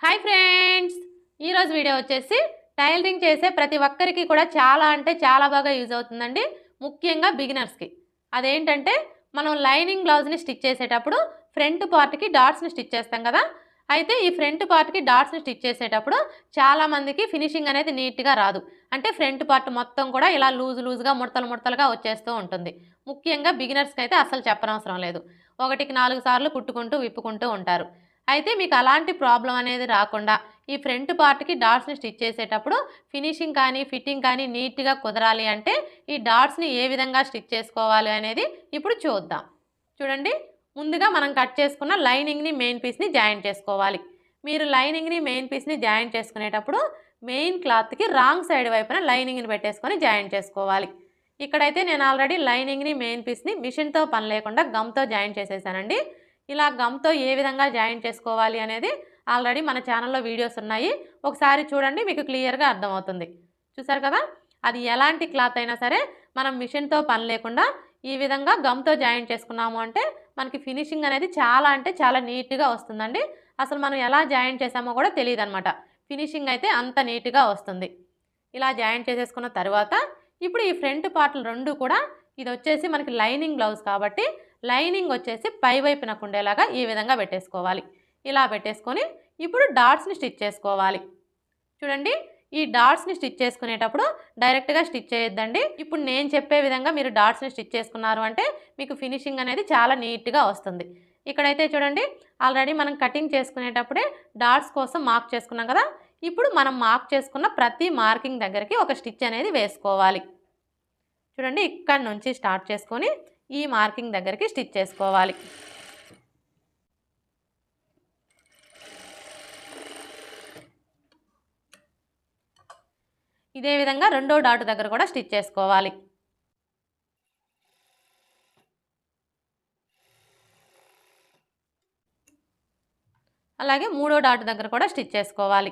Hi friends! ఈరోజు video వచ్చేసి tailoring చేసే ప్రతి ఒక్కరికి కూడా చాలా అంటే చాలా బాగా యూజ్ అవుతుందండి. ముఖ్యంగా బిగినర్స్కి అదేంటంటే మనం లైనింగ్ బ్లౌజ్ని స్టిచ్ చేసేటప్పుడు ఫ్రంట్ పార్ట్కి డాట్స్ని స్టిచ్ చేస్తాం కదా? అయితే ఈ ఫ్రంట్ పార్ట్కి డాట్స్ని స్టిచ్ చేసేటప్పుడు చాలామందికి ఫినిషింగ్ అనేది నీట్గా రాదు. అంటే ఫ్రంట్ పార్ట్ మొత్తం కూడా ఇలా లూజ్ లూజ్గా ముడతలు ముడతలుగా వచ్చేస్తూ ఉంటుంది. ముఖ్యంగా బిగినర్స్కి అయితే అసలు చెప్పనవసరం లేదు. ఒకటికి నాలుగు సార్లు కుట్టుకుంటూ విప్పుకుంటూ ఉంటారు. అయితే మీకు అలాంటి ప్రాబ్లం అనేది రాకుండా ఈ ఫ్రంట్ పార్ట్కి డాట్స్ని స్టిచ్ చేసేటప్పుడు ఫినిషింగ్ కానీ ఫిట్టింగ్ కానీ నీట్గా కుదరాలి అంటే ఈ డాట్స్ని ఏ విధంగా స్టిచ్ చేసుకోవాలి అనేది ఇప్పుడు చూద్దాం. చూడండి ముందుగా మనం కట్ చేసుకున్న లైనింగ్ని మెయిన్ పీస్ని జాయిన్ చేసుకోవాలి. మీరు లైనింగ్ని మెయిన్ పీస్ని జాయిన్ చేసుకునేటప్పుడు మెయిన్ క్లాత్కి రాంగ్ సైడ్ వైపున లైనింగ్ని పెట్టేసుకొని జాయిన్ చేసుకోవాలి. ఇక్కడైతే నేను ఆల్రెడీ లైనింగ్ని మెయిన్ పీస్ని మిషన్తో పని లేకుండా గమ్తో జాయిన్ చేసేసానండి. ఇలా గమ్తో ఏ విధంగా జాయిన్ చేసుకోవాలి అనేది ఆల్రెడీ మన ఛానల్లో వీడియోస్ ఉన్నాయి. ఒకసారి చూడండి మీకు క్లియర్గా అర్థమవుతుంది. చూసారు కదా? అది ఎలాంటి క్లాత్ అయినా సరే మనం మిషన్తో పని లేకుండా ఈ విధంగా గమ్తో జాయిన్ చేసుకున్నాము అంటే మనకి ఫినిషింగ్ అనేది చాలా అంటే చాలా నీట్గా వస్తుందండి. అసలు మనం ఎలా జాయిన్ చేసామో కూడా తెలియదు అనమాట ఫినిషింగ్ అయితే అంత నీట్గా వస్తుంది. ఇలా జాయిన్ చేసేసుకున్న తర్వాత ఇప్పుడు ఈ ఫ్రంట్ పార్ట్లు రెండు కూడా ఇది వచ్చేసి మనకి లైనింగ్ బ్లౌజ్ కాబట్టి లైనింగ్ వచ్చేసి పై వైపునకు ఉండేలాగా ఈ విధంగా పెట్టేసుకోవాలి. ఇలా పెట్టేసుకొని ఇప్పుడు డాట్స్ని స్టిచ్ చేసుకోవాలి. చూడండి ఈ డాట్స్ని స్టిచ్ చేసుకునేటప్పుడు డైరెక్ట్గా స్టిచ్ చేయొద్దండి. ఇప్పుడు నేను చెప్పే విధంగా మీరు డాట్స్ని స్టిచ్ చేసుకున్నారు అంటే మీకు ఫినిషింగ్ అనేది చాలా నీట్గా వస్తుంది. ఇక్కడైతే చూడండి ఆల్రెడీ మనం కటింగ్ చేసుకునేటప్పుడే డాట్స్ కోసం మార్క్ చేసుకున్నాం కదా. ఇప్పుడు మనం మార్క్ చేసుకున్న ప్రతి మార్కింగ్ దగ్గరికి ఒక స్టిచ్ అనేది వేసుకోవాలి. చూడండి ఇక్కడ నుంచి స్టార్ట్ చేసుకొని ఈ మార్కింగ్ దగ్గరికి స్టిచ్ చేసుకోవాలి. ఇదే విధంగా రెండో డాట్ దగ్గర కూడా స్టిచ్ చేసుకోవాలి. అలాగే మూడో డాట్ దగ్గర కూడా స్టిచ్ చేసుకోవాలి.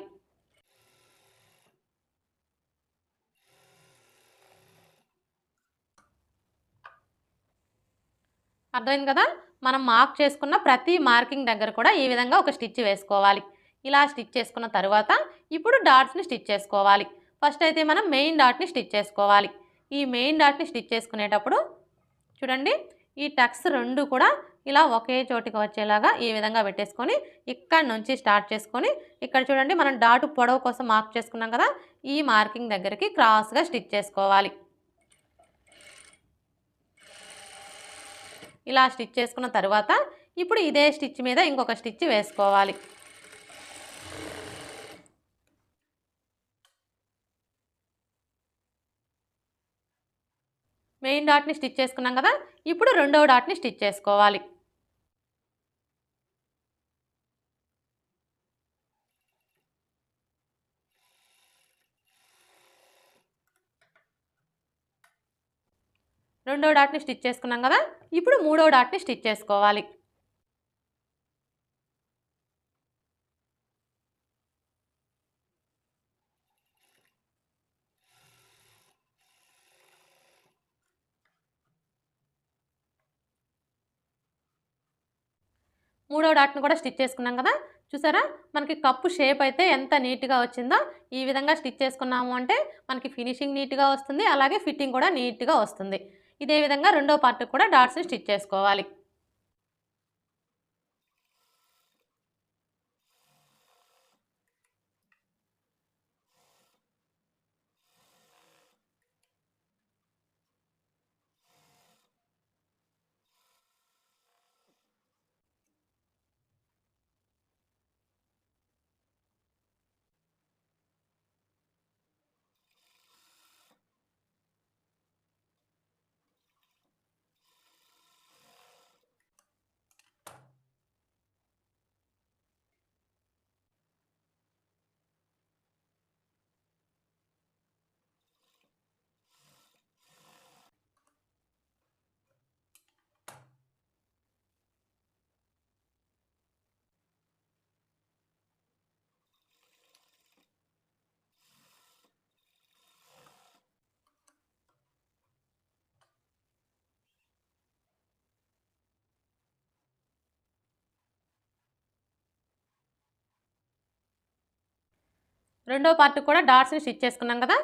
అర్థమైంది కదా? మనం మార్క్ చేసుకున్న ప్రతి మార్కింగ్ దగ్గర కూడా ఈ విధంగా ఒక స్టిచ్ వేసుకోవాలి. ఇలా స్టిచ్ చేసుకున్న తర్వాత ఇప్పుడు డాట్స్ని స్టిచ్ చేసుకోవాలి. ఫస్ట్ అయితే మనం మెయిన్ డాట్ని స్టిచ్ చేసుకోవాలి. ఈ మెయిన్ డాట్ని స్టిచ్ చేసుకునేటప్పుడు చూడండి ఈ టక్స్ రెండు కూడా ఇలా ఒకే చోటికి వచ్చేలాగా ఈ విధంగా పెట్టేసుకొని ఇక్కడ నుంచి స్టార్ట్ చేసుకొని ఇక్కడ చూడండి మనం డాటు పొడవు కోసం మార్క్ చేసుకున్నాం కదా ఈ మార్కింగ్ దగ్గరికి క్రాస్గా స్టిచ్ చేసుకోవాలి. ఇలా స్టిచ్ చేసుకున్న తర్వాత ఇప్పుడు ఇదే స్టిచ్ మీద ఇంకొక స్టిచ్ వేసుకోవాలి. మెయిన్ డాట్ని స్టిచ్ చేసుకున్నాం కదా ఇప్పుడు రెండవ డాట్ని స్టిచ్ చేసుకోవాలి. రెండో డాట్ని స్టిచ్ చేసుకున్నాం కదా? ఇప్పుడు మూడో డాట్ని స్టిచ్ చేసుకోవాలి. మూడో డాట్ను కూడా స్టిచ్ చేసుకున్నాం కదా? చూసారా? మనకి కప్పు షేప్ అయితే ఎంత నీట్గా వచ్చిందో ఈ విధంగా స్టిచ్ చేసుకున్నాము అంటే మనకి ఫినిషింగ్ నీట్గా వస్తుంది అలాగే ఫిట్టింగ్ కూడా నీట్గా వస్తుంది. ఇదే విధంగా రెండో పార్ట్ కూడా డాట్స్ని స్టిచ్ చేసుకోవాలి. రెండో పార్ట్ కూడా డాట్స్ని స్టిచ్ చేసుకున్నాం కదా?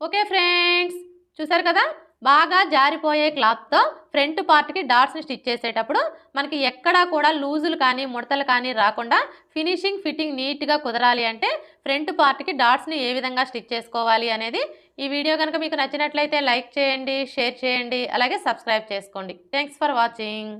ఓకే ఫ్రెండ్స్ చూసారు కదా? బాగా జారిపోయే క్లాత్తో ఫ్రంట్ పార్ట్కి డాట్స్ని స్టిచ్ చేసేటప్పుడు మనకి ఎక్కడా కూడా లూజులు కానీ ముడతలు కానీ రాకుండా ఫినిషింగ్ ఫిట్టింగ్ నీట్గా కుదరాలి అంటే ఫ్రంట్ పార్ట్కి డాట్స్ని ఏ విధంగా స్టిచ్ చేసుకోవాలి అనేది ఈ వీడియో కనుక మీకు నచ్చినట్లయితే లైక్ చేయండి షేర్ చేయండి అలాగే సబ్స్క్రైబ్ చేసుకోండి. Thanks for watching